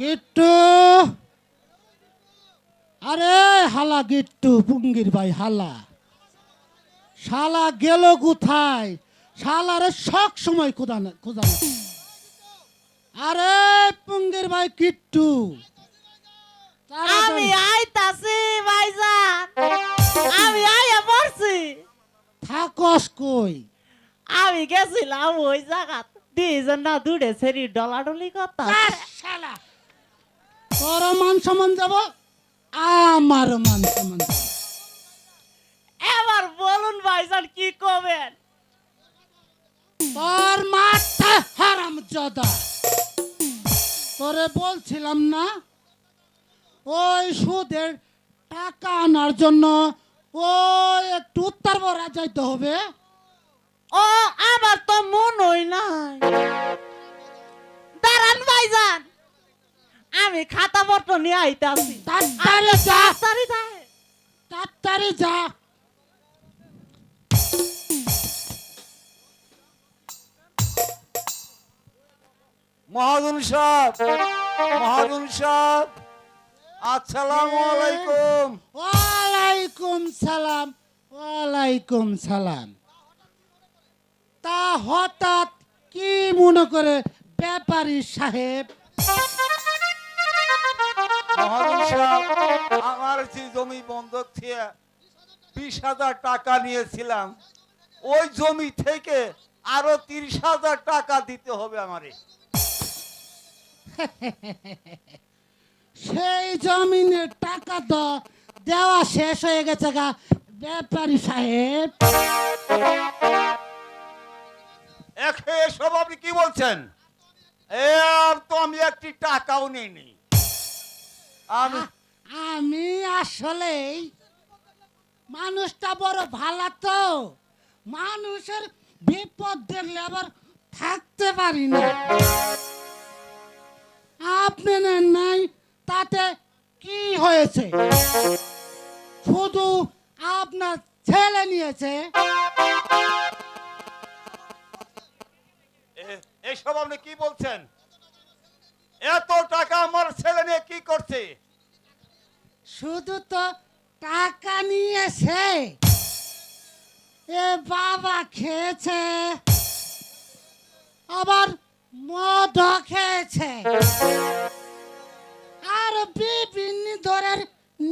গিট্টু। আরে হালা গিট্টু পুঙ্গির ভাই হালা। শালা গেল কোথায়? শালারে সব সময় খোঁজানো খোঁজানো আরে পুঙ্গির ভাই কিট্টু আমি আইতাছি ভাইজান। আমি আইয়া পড়ছি। থাকস কই? আমি গেছিলাম ওই জায়গাত। দুইজন না দূরে সেরি ডলাডলি কথা শালা। তোর মান সম্মান যাব আমার মান সম্মান এবার বলুন ভাইজান কি করবেন তোর মাথা হারাম জদা। তোরে বলছিলাম না ওই সুদের টাকা আনার জন্য ওই একটু উত্তর বরা যাইতে হবে। পত্র নিয়ে আইতাছি তাড়াতাড়ি যা। তাড়াতাড়ি যায় তাড়াতাড়ি যা। মহাজন সাহেব মহাজন সাহেব আসসালামু আলাইকুম। ওয়ালাইকুম সালাম ওয়ালাইকুম সালাম। তা হঠাৎ কি মনে করে ব্যাপারী সাহেব? মহাজন সাহেব আমার যে জমি বন্ধক থেকে বিশ হাজার টাকা নিয়েছিলাম ওই জমি থেকে আরও তিরিশ হাজার টাকা দিতে হবে আমারে। সেই জমিনের টাকা তো দেওয়া শেষ হয়ে গেছে গা। ব্যাপারী সাহেব। এসব আপনি কি বলছেন? এ আর তো আমি একটি টাকাও নিইনি। আমি আমি আসলেই মানুষটা বড় ভালো তো। মানুষের বিপদ দেখলে আবার থাকতে পারি না। আপনি নেন নাই তাতে কি হয়েছে? শুধু আপনার ছেলে নিয়েছে। এসব আপনি কি বলছেন? এত টাকা আমার ছেলে নিয়ে কি করছে? শুধু তো টাকা নিয়েছে। এ বাবা খেয়েছে আবার মদ খেয়েছে। আর বিভিন্ন ধরনের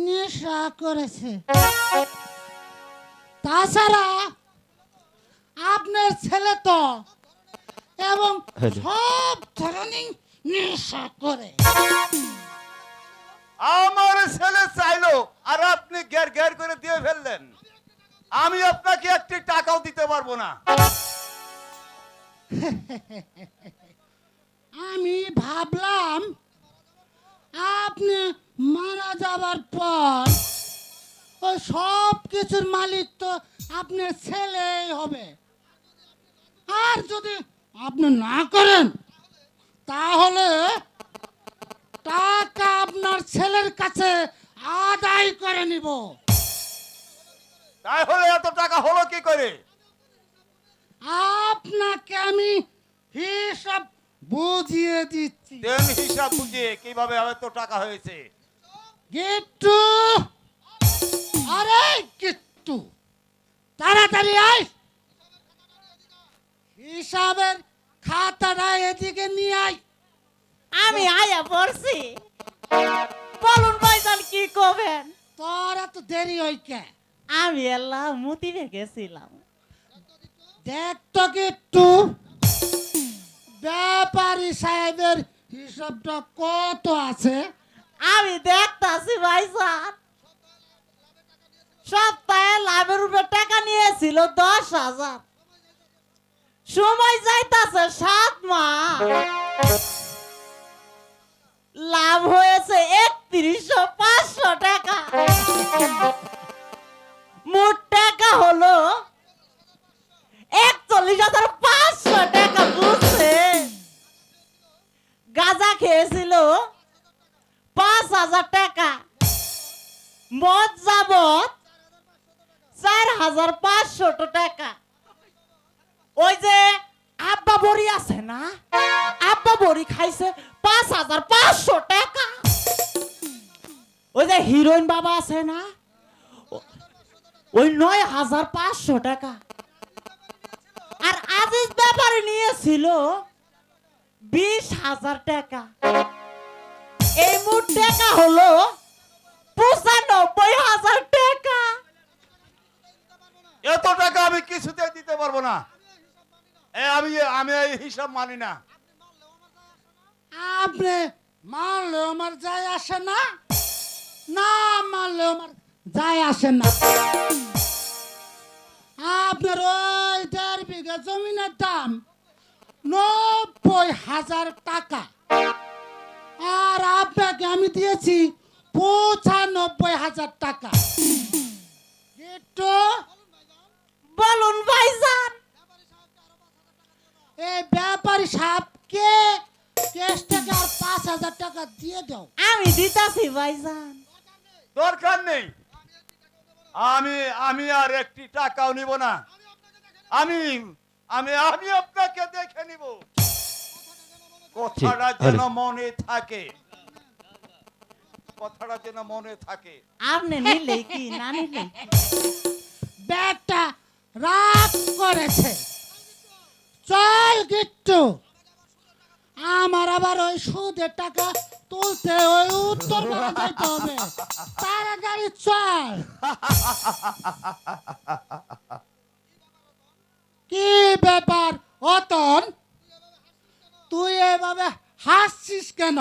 নেশা করেছে। তাছাড়া আপনার ছেলে তো এবং সব ধরনের নেশা করে। আমার ছেলে চাইলো আর আপনি গ্যার গ্যার করে দিয়ে ফেললেন। আমি আপনাকে একটি টাকাও দিতে পারব না। আমি ভাবলাম আপনি মারা যাবার পর ওই সব কিছুর মালিক তো আপনার ছেলেই হবে। আর যদি আপনি না করেন তাহলে টাকা আপনার ছেলের কাছে আদায় করে নিব। তাহলে এত টাকা হলো কি করে? আপনাকে আমি হিসাব বুঝিয়ে দিচ্ছি। দেন হিসাব বুঝিয়ে কীভাবে এত টাকা হয়েছে? গিট্টু! আরে গিট্টু! তাড়াতাড়ি আয়! হিসাবের খাতাটা এদিকে নিয়ে আয়। আমি আইয়া পড়ছি। বলুন ভাইজান কি করবেন? তোর এত দেরি হই কে? আমি এল্লা মুতিবে গেছিলাম দেখ তো গিট্টু ব্যাপারী সাহেবের হিসাবটা কত আছে? আমি দেখতাছি ভাইজান। সপ্তাহে লাভের উপর টাকা নিয়েছিল দশ হাজার। সময় যাইতাছে সাত মাস। লাভ হয়েছে একত্রিশশো পাঁচশো টাকা। মোট টাকা হলো একচল্লিশ হাজার পাঁচশো টাকা বুঝছে গাঁজা খেয়েছিল পাঁচ হাজার টাকা। মদ যাবত চার হাজার পাঁচশো টাকা। ওই যে আব্বা বড়ি আছে না? আব্বা বড়ি খাইছে পাঁচ হাজার পাঁচশো টাকা। ওই যে হিরোইন বাবা আছে না? ওই নয় হাজার পাঁচশো টাকা। আর আজিজ ব্যাপারে নিয়েছিল বিশ হাজার টাকা। এই মোট টাকা হলো পঁচানব্বই হাজার টাকা। এত টাকা আমি কিছুতে দিতে পারব না। আমি আমি এই হিসাব মানি না। আপনি মারলেও আমার যায় আসে না? না মারলেও আমার যায় আসে না। আপনার ওই দেড় বিঘা জমিনের দাম নব্বই হাজার টাকা। আর আপনাকে আমি দিয়েছি পঁচানব্বই হাজার টাকা। বলুন ভাইজান। এই ব্যাপারী সাপকে কেস আর পাঁচ হাজার টাকা দিয়ে দাও। আমি দিতাছি ভাইজান। দরকার নেই। আমি আমি আর একটি টাকাও নিব না। আমি আমি আমি আপনাকে দেখে নিব। কথাটা যেন মনে থাকে। কথাটা যেন মনে থাকে। আপনি নিলে কি না নিলে ব্যাগটা রাগ করেছে। চল গিট্টু। আমার আবার ওই সুদের টাকা তুলতে ওই উত্তর যাইতে হবে। তাড়াতাড়ি চল। কি ব্যাপার, অতন? তুই এভাবে হাসছিস কেন?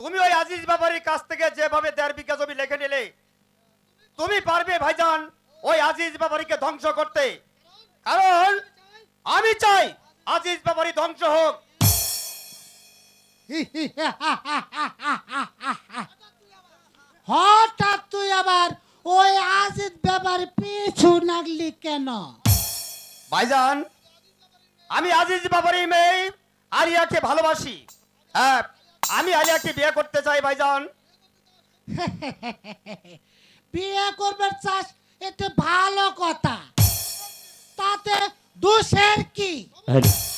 তুমি ওই আজিজ বাবারির কাছ থেকে যেভাবে দেড় বিঘা জমি লেখে নিলে তুমি পারবে ভাইজান ওই আজিজ বাবারিকে ধ্বংস করতে। কারণ আমি চাই আজিজ বাবারি ধ্বংস হোক। হঠাৎ তুই আবার ওই ব্যাপারে পিছু নাগলি কেন? ভাইজান আমি আজিজ বাবারি মেয়ে আলিয়াকে ভালোবাসি। হ্যাঁ আমি আলিয়াকে বিয়ে করতে চাই ভাইজান। বিয়ে করবে চাস এটা ভালো কথা। তাতে দোষের কি?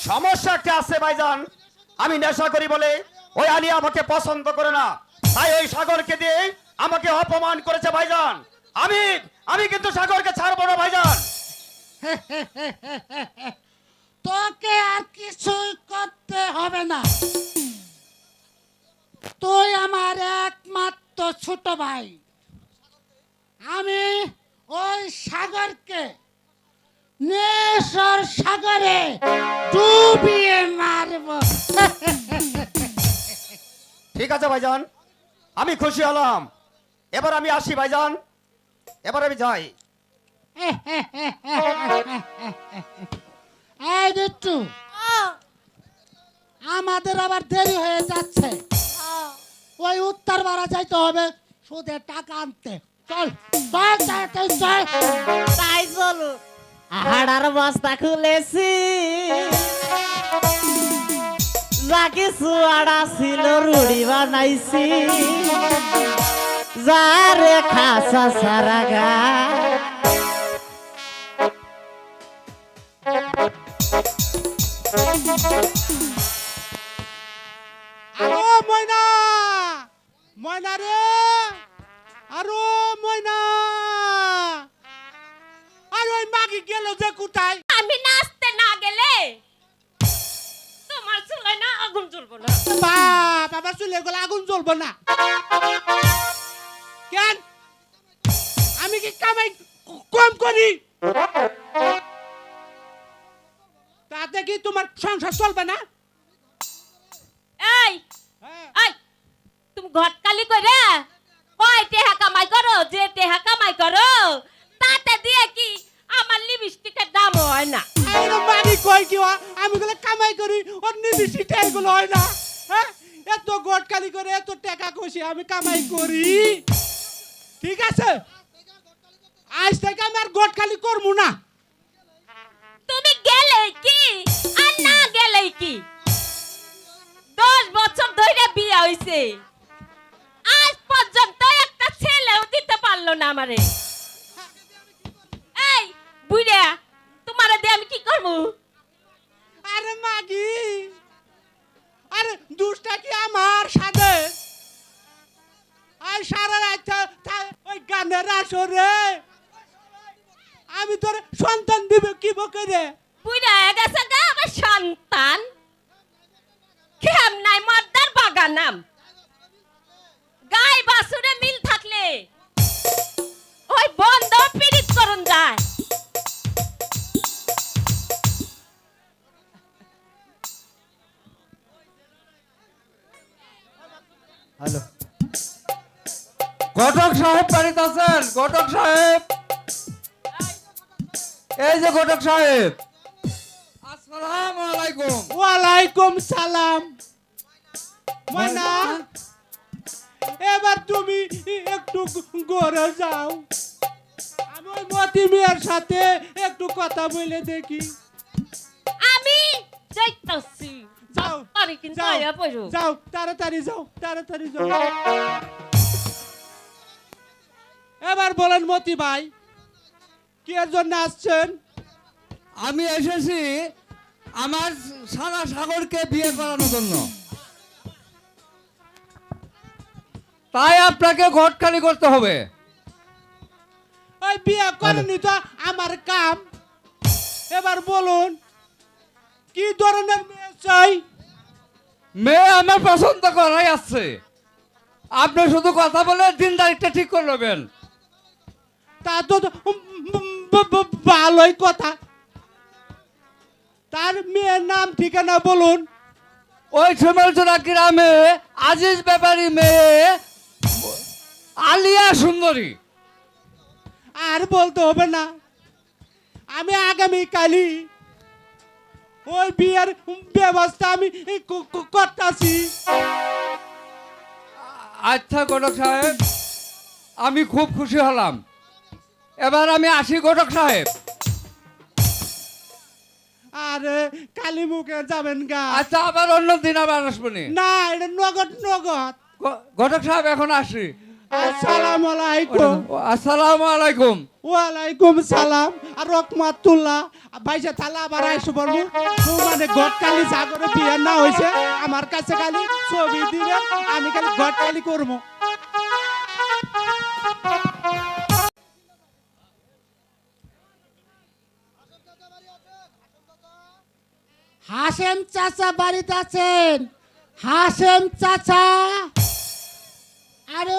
সমস্যা একটা আছে ভাইজান? আমি নেশা করি বলে ওই আলিয়া আমাকে পছন্দ করে না। তাই ওই সাগরকে দিয়ে আমাকে অপমান করেছে ভাইজান। আমি আমি কিন্তু সাগরকে ছাড়বো না ভাইজান। তোকে আর কিছুই করতে হবে না। তুই আমার একমাত্র ছোট ভাই। আমি ওই সাগরকে নেশর সাগরে ডুবিয়ে মারব। ঠিক আছে ভাইজান আমি খুশি হলাম। এবার আমি আসি ভাইজান এবার আমি যাই। এই দিট্টু আমাদের আবার দেরি হয়ে যাচ্ছে। ওই উত্তর বাড়া যাইতে হবে সুদের টাকা আনতে। চল চল তাড়াতাড়ি চল। তাই চলো হাড়ার বস্তা খুলেছি। যা কিছু আড়া ছিল রুড়ি বানাইছি। যারে খাসা সারা গা। ময়না ময়না রে। আরও ময়না। আর ওই মাগি গেল যে কোথায়? আমি নাচতে না গেলে তোমার চুলে না আগুন জ্বলবো না। বাপ আমার চুলে গেলে আগুন জ্বলবো না। কেন? আমি কি কামাই কম করি? তাতে কি তোমার সংসার চলবে না? এই এই তুমি ঘটকালি করে কয় টেহা কামাই করো যে টেহা কামাই করো তাতে দিয়ে কি আমার লিপস্টিকের দাম হয় না। মানি কই কি আমি গুলো কামাই করি ওর নির্দিষ্ট এগুলো হয় না। হ্যাঁ? এত গোট কালি করে এত টাকা কষি আমি কামাই করি। ঠিক আছে? আজ থেকে আমি আর গোট খালি করব না। তুমি গেলেই কি আর না গেলেই কি? দশ বছর ধরে বিয়ে আজ পর্যন্ত একটা ছেলেও দিতে পারল না আমারে। এই বুড়া তোমারে দিয়ে আমি কি করব? আরে মাগি আর দুষ্টা কি আমার সাথে? আর সারা রাত ওই গানের আসরে। আমি তোর সন্তান দিব কি বকে রে বুড়া গেছে গা আমার সন্তান। খেম নাই মর্দার বাগানাম। করুন যায় হ্যালো ঘটক সাহেব বাড়িতে আছেন? ঘটক সাহেব। এই যে ঘটক সাহেব। আসসালামু আলাইকুম ওয়ালাইকুম সালাম। ময়না এবার তুমি একটু গড়ে যাও। মতি মিয়ার সাথে একটু কথা বলে দেখি। আমি যাইতাছি। যাও আরে কিন্তু আয়া পড়ো। যাও তাড়াতাড়ি যাও তাড়াতাড়ি যাও। এবার বলেন মতি ভাই কি এর জন্য আসছেন? আমি এসেছি আমার সারা সাগরকে বিয়ে করানোর জন্য। তাই আপনাকে ঘট খালি করতে হবে। ওই বিয়ে করেনি তো আমার কাম। এবার বলুন কি ধরনের মেয়ে চাই? মেয়ে আমার পছন্দ করাই আছে। আপনি শুধু কথা বলে দিন তারিখটা ঠিক করে নেবেন। তা তো ভালোই কথা। তার মেয়ের নাম ঠিকানা বলুন। ওই শিমলচুরা গ্রামে আজিজ ব্যাপারী মেয়ে আলিয়া সুন্দরী। আর বলতে হবে না। আমি আগামী কালই ওই বিয়ের ব্যবস্থা আমি ক- ক- আচ্ছা ঘটক সাহেব আমি খুব খুশি হলাম। এবার আমি আসি ঘটক সাহেব। আর কালী মুখে যাবেন গা। আচ্ছা আবার অন্য দিন আবার আসবনি না। এটা নগদ নগদ। ঘটক সাহেব এখন আসি। আসসালামু আলাইকুম আসসালামু আলাইকুম ওয়ালাইকুম সালাম। আর রহমাতুল্লাহ। ভাইসা থালা আবার আইসো পারব মানে গটকালি সাগরে বিয়ে না হয়েছে। আমার কাছে খালি ছবি দিবে। আমি খালি গটকালি করব। হাসেম চাচা বাড়িতে আছেন। হাসেম চাচা। আরে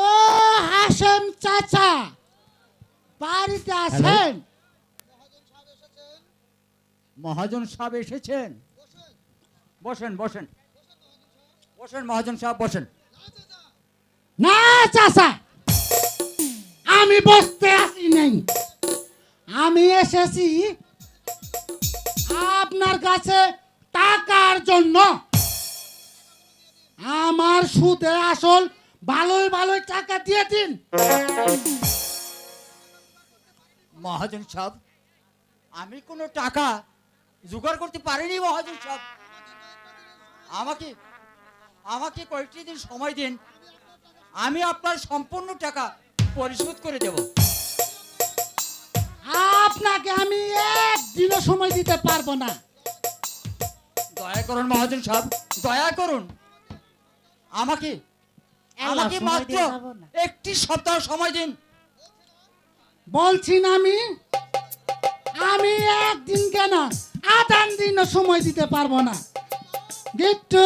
হাসেম চাচা বাড়িতে আছেন মহাজন সাহেব এসেছেন। বসেন বসেন। বসেন মহাজন সাহেব বসেন। না চাচা আমি বসতে আসি নাই। আমি এসেছি আপনার কাছে টাকার জন্য। আমার সুদে আসল ভালোই ভালোই টাকা দিয়ে দিন। মহাজন সাহেব আমি কোনো টাকা জোগাড় করতে পারিনি মহাজন সাহেব। আমাকে আমাকে কয়েকটি দিন সময় দিন আমি আপনার সম্পূর্ণ টাকা পরিশোধ করে দেব। আপনাকে আমি একদিনও সময় দিতে পারব না। দয়া করুন মহাজন সাহেব দয়া করুন। আমাকে আমাকে মাত্র। একটি সপ্তাহ সময় দিন। বলছি না আমি? আমি একদিন কেন আদান দিনও সময় দিতে পারব না? গিট্টু?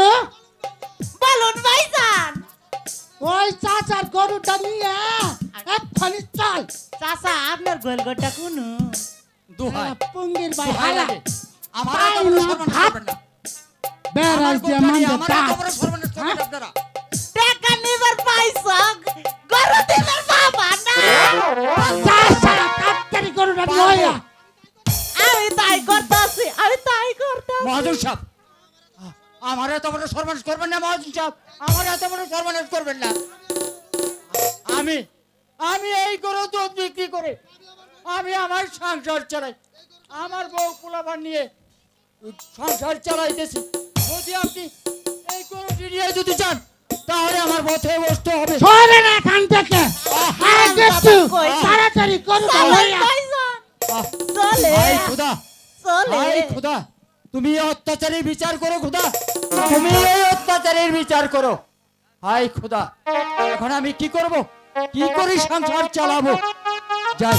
বলুন ভাইজান। ওই চাচার গরুটা নিয়ে এক্ষুনি চল। চাচা আপনার গোলগোটা কোন? দোহাই। পুঙ্গির ভাই হালা আমার বড় সর্বনাশ করবেন না। বেড়াই আমার দিয়ে গোটা আমার। বড় সর্বনাশ করবেন? আপনারা। মহাজন সাহেব আমার এত বড় সর্বনাশ করবেন না মহাজন সাহেব আমার এত বড় সর্বনাশ করবেন না। আমি আমি এই করে দুধ বিক্রি করে আমি আমার সংসার চালাই। আমার বউ পোলাবার নিয়ে সংসার চালাইতেছি। যদি আপনি এই গরুটি নিয়ে যদি চান তাহলে আমার পথে বসতে হবে। সরে না এখান থেকে। গিট্টু তাড়াতাড়ি আহ, চলে। হায় খুদা। চলে। খুদা। তুমি অত্যাচারের বিচার করো খোদা। তুমি এই অত্যাচারের বিচার করো। হাই খোদা। এখন আমি কি করব? কি করি সংসার চালাবো? যাই।